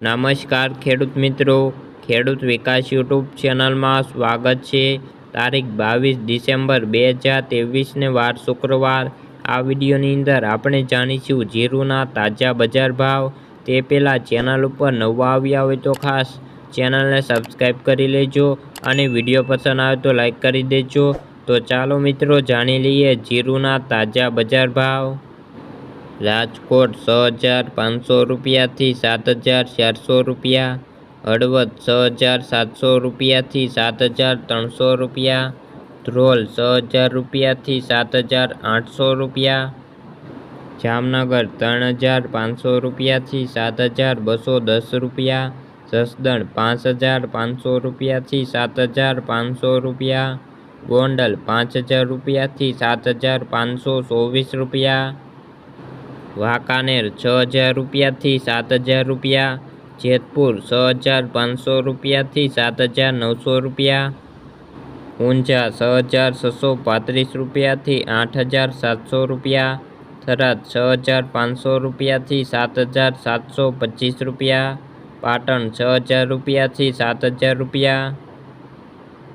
નમસ્કાર ખેડૂત મિત્રો. ખેડૂત વિકાસ યુટ્યુબ ચેનલમાં સ્વાગત છે. તારીખ બાવીસ ડિસેમ્બર બે હજાર ત્રેવીસને વાર શુક્રવાર. આ વિડીયોની અંદર આપણે જાણીશું જીરુના તાજા બજાર ભાવ. તે પહેલાં ચેનલ ઉપર નવા આવ્યા હોય તો ખાસ ચેનલને સબસ્ક્રાઈબ કરી લેજો અને વીડિયો પસંદ આવે તો લાઈક કરી દેજો. તો ચાલો મિત્રો, જાણી લઈએ જીરુના તાજા બજાર ભાવ. રાજકોટ છ હજાર પાંચસો રૂપિયાથી સાત હજાર ચારસો રૂપિયા. હળવદ છ હજાર સાતસો રૂપિયાથી સાત હજાર ત્રણસો રૂપિયા. ધ્રોલ છ હજાર રૂપિયાથી સાત હજાર આઠસો રૂપિયા. જામનગર ત્રણ હજાર પાંચસો રૂપિયાથી સાત હજાર બસો દસ રૂપિયા. જસદણ પાંચ હજાર પાંચસો રૂપિયાથી સાત હજાર પાંચસો રૂપિયા. ગોંડલ પાંચ હજાર રૂપિયાથી સાત હજાર પાંચસો ચોવીસ રૂપિયા. વાંકાનેર છ હજાર રૂપિયાથી સાત હજાર રૂપિયા, જેતપુર છ હજાર પાંચસો રૂપિયાથી સાત હજાર નવસો રૂપિયા, ઊંઝા છ હજાર છસો પાંત્રીસ રૂપિયાથી આઠ હજાર સાતસો રૂપિયા, થરાદ છ હજાર પાંચસો રૂપિયાથી સાત હજાર સાતસો પચીસ રૂપિયા, પાટણ છ હજાર રૂપિયાથી સાત હજાર રૂપિયા